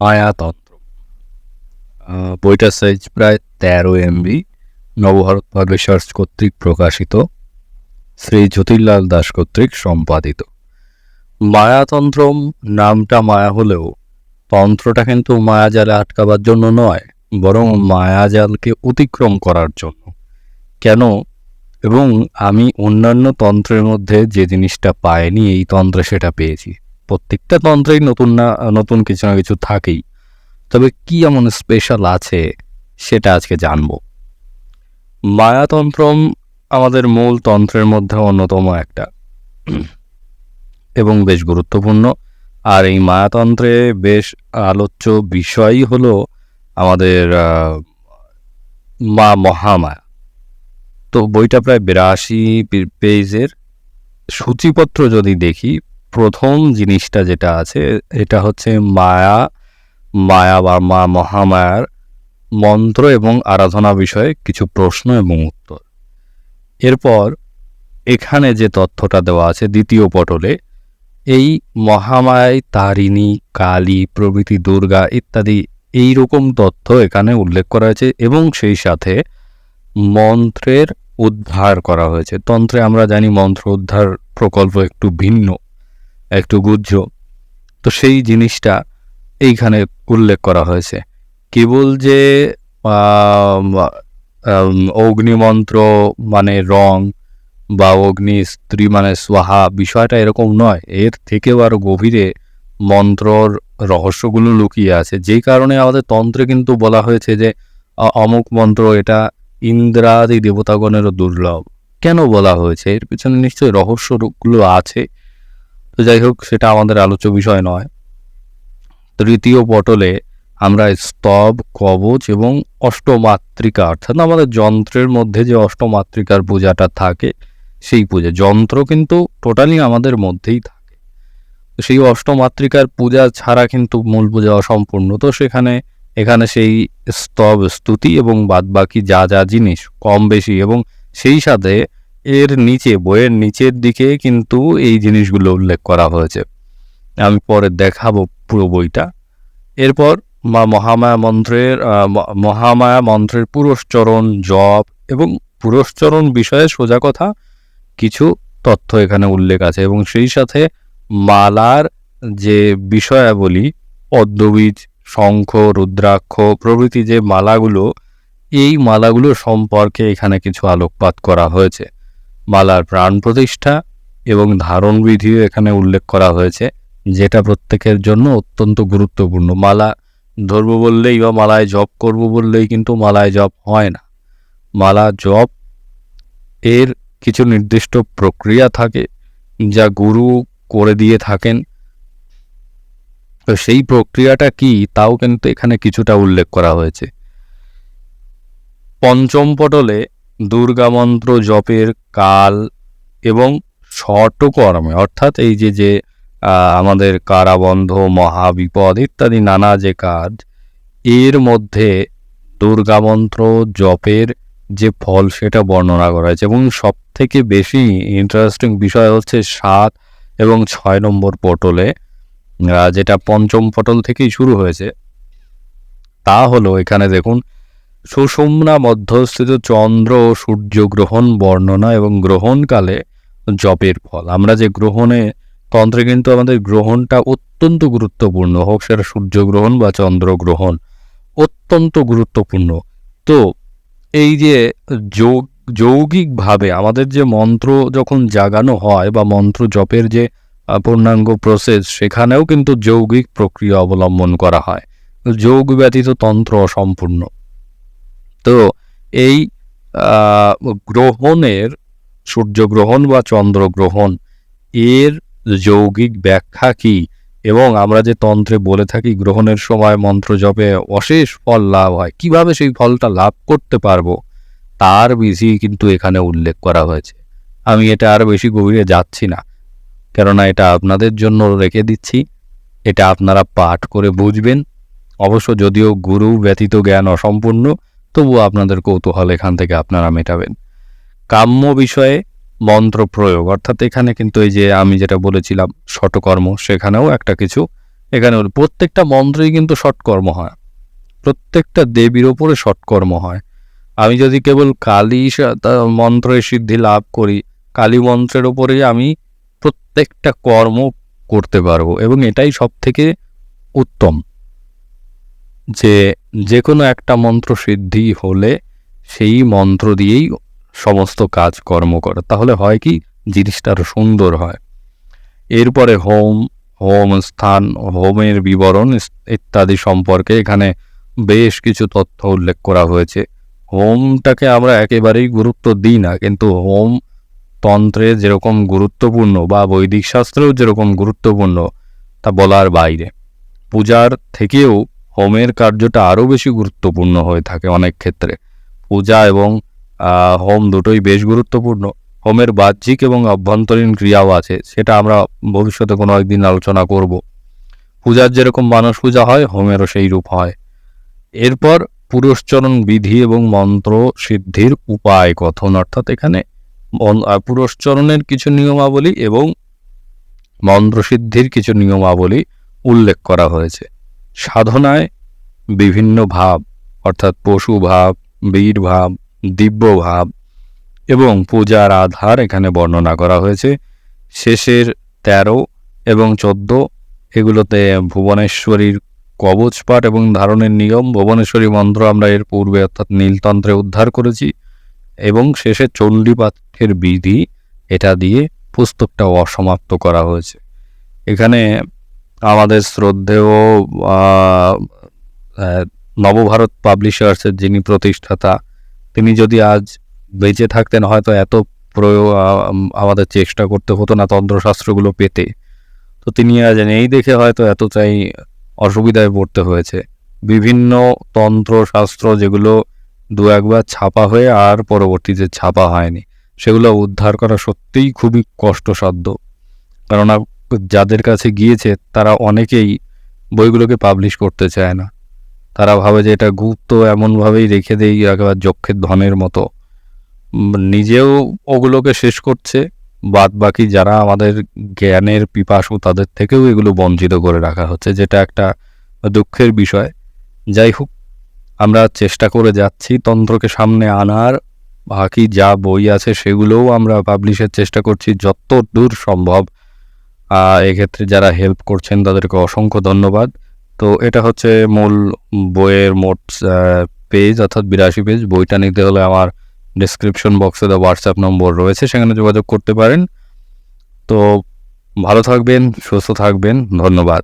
মায়াতন্ত্র বইটার সাইজ প্রায় তেরো এমবি নবভারত পাবলিশার্স কর্তৃক প্রকাশিত, শ্রী জ্যোতির্লাল দাস কর্তৃক সম্পাদিত। মায়াতন্ত্রম নামটা মায়া হলেও তন্ত্রটা কিন্তু মায়াজালে আটকাবার জন্য নয়, বরং মায়াজালকে অতিক্রম করার জন্য। কেন? এবং আমি অন্যান্য তন্ত্রের মধ্যে যে জিনিসটা পাইনি, এই তন্ত্রে সেটা পেয়েছি। প্রত্যেকটা তন্ত্রেই নতুন না, নতুন কিছু না কিছু থাকেই। তবে কি এমন স্পেশাল আছে সেটা আজকে জানব। মায়াতন্ত্রম আমাদের মূল তন্ত্রের মধ্যে অন্যতম একটা। এবং বেশ গুরুত্বপূর্ণ। আর এই মায়াতন্ত্রে বেশ আলোচ্য বিষয়ই হলো আমাদের মা মহামায়া। তো বইটা প্রায় বিরাশি পেজের সূচিপত্র যদি দেখি প্রথম জিনিসটা যেটা আছে, এটা হচ্ছে মায়া মায়া বা মা মহামায়ার মন্ত্র এবং আরাধনা বিষয়ে কিছু প্রশ্ন এবং উত্তর। এরপর এখানে যে তথ্যটা দেওয়া আছে দ্বিতীয় পটলে, এই মহামায় তারিণী, কালী, প্রভৃতি দুর্গা ইত্যাদি এই রকম তথ্য এখানে উল্লেখ করা হয়েছে এবং সেই সাথে মন্ত্রের উদ্ধার করা হয়েছে। তন্ত্রে আমরা জানি মন্ত্র উদ্ধার প্রকল্প একটু ভিন্ন। একটু গুহ্য তো সেই জিনিসটা এইখানে উল্লেখ করা হয়েছে। কেবল যে অগ্নিমন্ত্র মানে রং বা অগ্নি স্ত্রী মানে সোহা বিষয়টা এরকম নয়। এর থেকেও আরও গভীরে মন্ত্রর রহস্যগুলো লুকিয়ে আছে। যেই কারণে আমাদের তন্ত্রে কিন্তু বলা হয়েছে যে অমুক মন্ত্র এটা ইন্দ্রাদি দেবতাগণেরও দুর্লভ। কেন বলা হয়েছে? এর পিছনে নিশ্চয়ই রহস্যগুলো আছে। তো যাই হোক, সেটা আমাদের আলোচ্য বিষয় নয়। তৃতীয় পটলে আমরা স্তব, কবচ এবং অষ্টমাত্রিকা, অর্থাৎ আমাদের যন্ত্রের মধ্যে যে অষ্টমাত্রিকার পূজাটা থাকে, সেই পূজা। যন্ত্র কিন্তু টোটালি আমাদের মধ্যেই থাকে। সেই অষ্টমাত্রিকার পূজা ছাড়া কিন্তু মূল পূজা অসম্পূর্ণ। তো সেখানে, এখানে সেই স্তব, স্তুতি এবং বাদবাকি যা যা জিনিস কম বেশি এবং সেই সাথে এর নিচে, বইয়ের নিচের দিকে কিন্তু এই জিনিসগুলো উল্লেখ করা হয়েছে। আমি পরে দেখাবো পুরো বইটা। এরপর মা মহামায়া মন্ত্রের মহামায়া মন্ত্রের পুরস্চরণ জপ এবং পুরস্চরণ বিষয়ে সোজা কথা কিছু তথ্য এখানে উল্লেখ আছে এবং সেই সাথে মালার যে বিষয়াবলী, পদ্মবীজ, শঙ্খ, রুদ্রাক্ষ প্রভৃতি যে মালাগুলো, এই মালাগুলো সম্পর্কে এখানে কিছু আলোকপাত করা হয়েছে। মালার প্রাণ প্রতিষ্ঠা এবং ধারণ বিধিও এখানে উল্লেখ করা হয়েছে, যেটা প্রত্যেকের জন্য অত্যন্ত গুরুত্বপূর্ণ। মালা ধরবো বললেই বা মালায় জপ করব বললেই কিন্তু মালায় জপ হয় না। মালা জপ এর কিছু নির্দিষ্ট প্রক্রিয়া থাকে যা গুরু করে দিয়ে থাকেন। তো সেই প্রক্রিয়াটা কি তাও কিন্তু এখানে কিছুটা উল্লেখ করা হয়েছে। পঞ্চম পটলে দুর্গা মন্ত্র জপের কাল এবং শটকর্মে অর্থাৎ এই যে যে আমাদের কারাবন্ধ, মহাবিপদ ইত্যাদি নানা যে কাজ, এর মধ্যে দুর্গা মন্ত্র জপের যে ফল সেটা বর্ণনা করা হয়েছে। এবং সব থেকে বেশি ইন্টারেস্টিং বিষয় হচ্ছে সাত এবং ছয় নম্বর পটলে যেটা পঞ্চম পটল থেকেই শুরু হয়েছে, তা হলো এখানে দেখুন সুষুম্না মধ্যস্থিত চন্দ্র ও সূর্যগ্রহণ বর্ণনা এবং গ্রহণকালে জপের ফল। আমরা যে গ্রহণে, তন্ত্রে কিন্তু আমাদের গ্রহণটা অত্যন্ত গুরুত্বপূর্ণ, হোক সেটা সূর্যগ্রহণ বা চন্দ্রগ্রহণ অত্যন্ত গুরুত্বপূর্ণ। তো এই যে যোগ, যৌগিকভাবে আমাদের যে মন্ত্র যখন জাগানো হয় বা মন্ত্র জপের যে পূর্ণাঙ্গ প্রসেস সেখানেও কিন্তু যৌগিক প্রক্রিয়া অবলম্বন করা হয়। যোগ ব্যতীত তন্ত্র অসম্পূর্ণ। তো এই গ্রহণের সূর্যগ্রহণ বা চন্দ্রগ্রহণ, এর যৌগিক ব্যাখ্যা কি? এবং আমরা যে তন্ত্রে বলে থাকি, গ্রহণের সময় মন্ত্র জপে অশেষ ফল লাভ হয়, কীভাবে সেই ফলটা লাভ করতে পারব? তার বেশি কিন্তু এখানে উল্লেখ করা হয়েছে। আমি এটা আর বেশি গভীরে যাচ্ছি না, কেননা এটা আপনাদের জন্য রেখে দিচ্ছি। এটা আপনারা পাঠ করে বুঝবেন। অবশ্য যদিও গুরু ব্যতীত জ্ঞান অসম্পূর্ণ তবুও আপনাদের কৌতূহল এখান থেকে আপনারা মেটাবেন। কাম্য বিষয়ে মন্ত্র প্রয়োগ, অর্থাৎ এখানে কিন্তু এই যে আমি যেটা বলেছিলাম শটকর্ম সেখানেও একটা কিছু। এখানে প্রত্যেকটা মন্ত্রেই কিন্তু সৎকর্ম হয়। প্রত্যেকটা দেবীর ওপরে সৎকর্ম হয়। আমি যদি কেবল কালী মন্ত্রের সিদ্ধি লাভ করি, কালী মন্ত্রের ওপরেই আমি প্রত্যেকটা কর্ম করতে পারব এবং এটাই সব থেকে উত্তম। যে যে কোনো একটা মন্ত্র সিদ্ধি হলে সেই মন্ত্র দিয়েই সমস্ত কাজ কর্ম করে। তাহলে হয় কি? জিনিসটা আরও সুন্দর হয়। এরপরে হোম হোম স্থান, হোমের বিবরণ ইত্যাদি সম্পর্কে এখানে বেশ কিছু তথ্য উল্লেখ করা হয়েছে। হোমটাকে আমরা একেবারেই গুরুত্ব দিই না, কিন্তু হোম তন্ত্রে যেরকম গুরুত্বপূর্ণ বা বৈদিক শাস্ত্রেও যেরকম গুরুত্বপূর্ণ তা বলার বাইরে। পূজার থেকেও হোমের কার্যটা আরও বেশি গুরুত্বপূর্ণ হয়ে থাকে অনেক ক্ষেত্রে। পূজা এবং হোম দুটোই বেশ গুরুত্বপূর্ণ। হোমের বাহ্যিক এবং অভ্যন্তরীণ ক্রিয়াও আছে, সেটা আমরা ভবিষ্যতে কোনো একদিন আলোচনা করব। পূজার যেরকম মানস পূজা হয়, হোমেরও সেই রূপ হয়। এরপর পুরস্চরণ বিধি এবং মন্ত্র সিদ্ধির উপায় কথন, অর্থাৎ এখানে পুরস্চরণের কিছু নিয়মাবলী এবং মন্ত্রসিদ্ধির কিছু নিয়মাবলী উল্লেখ করা হয়েছে। সাধনায় বিভিন্ন ভাব, অর্থাৎ পশু ভাব, বীর ভাব, দিব্য ভাব এবং পূজার আধার এখানে বর্ণনা করা হয়েছে। শেষের তেরো এবং চোদ্দ এগুলোতে ভুবনেশ্বরীর কবচ পাঠ এবং ধারণের নিয়ম। ভুবনেশ্বরী মন্ত্র আমরা এর পূর্বে অর্থাৎ নীলতন্ত্রে উদ্ধার করেছি এবং শেষে চণ্ডীপাঠের বিধি, এটা দিয়ে পুস্তকটা অসমাপ্ত করা হয়েছে। এখানে আমাদের শ্রদ্ধেয় নবভারত পাবলিশার্সের যিনি প্রতিষ্ঠাতা, তিনি যদি আজ বেঁচে থাকতেন হয়তো এত প্রয়োগ আমাদের চেষ্টা করতে হতো না তন্ত্রশাস্ত্রগুলো পেতে। তো তিনি আজ এই দেখে হয়তো এতটাই অসুবিধায় পড়তে হয়েছে। বিভিন্ন তন্ত্রশাস্ত্র যেগুলো দু একবার ছাপা হয়ে আর পরবর্তীতে ছাপা হয়নি, সেগুলো উদ্ধার করা সত্যিই খুবই কষ্টসাধ্য। কেননা যাদের কাছে গিয়েছে, তারা অনেকেই বইগুলোকে পাবলিশ করতে চায় না। তারা ভাবে যে এটা গুপ্ত, এমনভাবেই রেখে দেই, একেবারে যক্ষের ধনের মতো। নিজেও ওগুলোকে শেষ করছে বাদ বাকি যারা আমাদের জ্ঞানের পিপাসু, তাদের থেকেও এগুলো বঞ্চিত করে রাখা হচ্ছে, যেটা একটা দুঃখের বিষয়। যাই হোক, আমরা চেষ্টা করে যাচ্ছি তন্ত্রকে সামনে আনার। বাকি যা বই আছে, সেগুলোও আমরা পাবলিশের চেষ্টা করছি যত দূর সম্ভব। এক্ষেত্রে যারা হেল্প করছেন তাদেরকে অসংখ্য ধন্যবাদ। তো এটা হচ্ছে মূল বইয়ের মোট পেজ অর্থাৎ বিরাশি পেজ বইটা নিতে হলে আমার ডিসক্রিপশন বক্সে দেওয়া হোয়াটসঅ্যাপ নম্বর রয়েছে, সেখানে যোগাযোগ করতে পারেন। তো ভালো থাকবেন, সুস্থ থাকবেন, ধন্যবাদ।